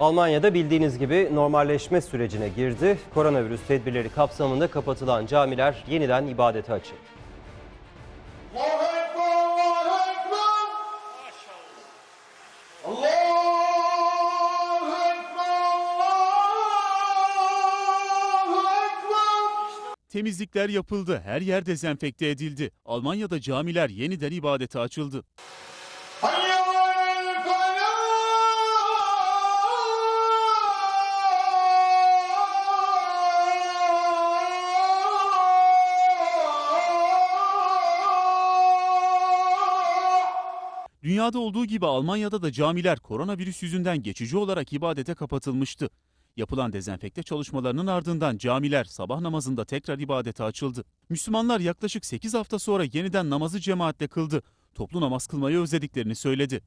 Almanya'da bildiğiniz gibi normalleşme sürecine girdi. Koronavirüs tedbirleri kapsamında kapatılan camiler yeniden ibadete açıldı. Temizlikler yapıldı, her yer dezenfekte edildi. Almanya'da camiler yeniden ibadete açıldı. Dünyada olduğu gibi Almanya'da da camiler koronavirüs yüzünden geçici olarak ibadete kapatılmıştı. Yapılan dezenfekte çalışmalarının ardından camiler sabah namazında tekrar ibadete açıldı. Müslümanlar yaklaşık 8 hafta sonra yeniden namazı cemaatle kıldı. Toplu namaz kılmayı özlediklerini söyledi.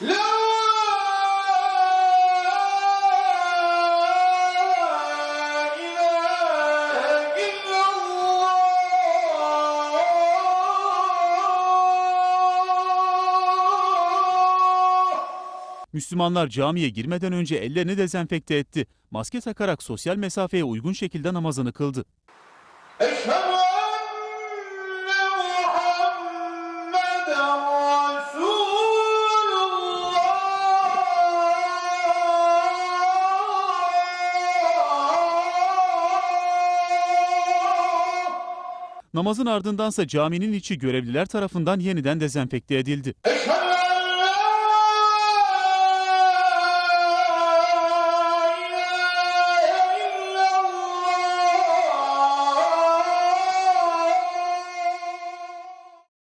Allahu Müslümanlar camiye girmeden önce ellerini dezenfekte etti. Maske takarak sosyal mesafeye uygun şekilde namazını kıldı. Namazın ardındansa caminin içi görevliler tarafından yeniden dezenfekte edildi.